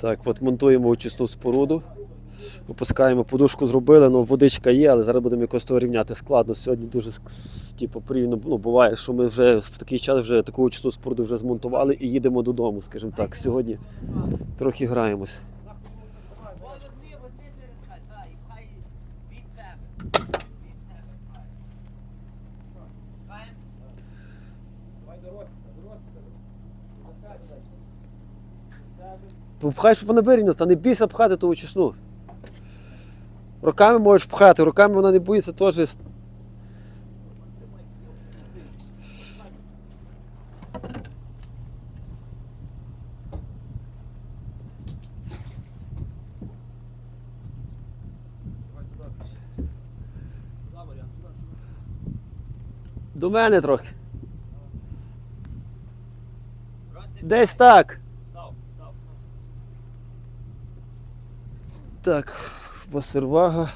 Так, от монтуємо очисну споруду. Випускаємо, подушку зробили, ну водичка є, але зараз будемо якось того рівняти. Складно. Сьогодні дуже типу, порівняно ну, буває, що ми вже в такий час вже таку очисну споруду вже змонтували і їдемо додому, скажімо так. Сьогодні трохи граємось. Возьми, пхай щоб вона вирівнялася, не бійся пхати ту очисну. Руками можеш пхати, руками вона не боїться теж. До мене трохи. Десь так. Так, Васервага.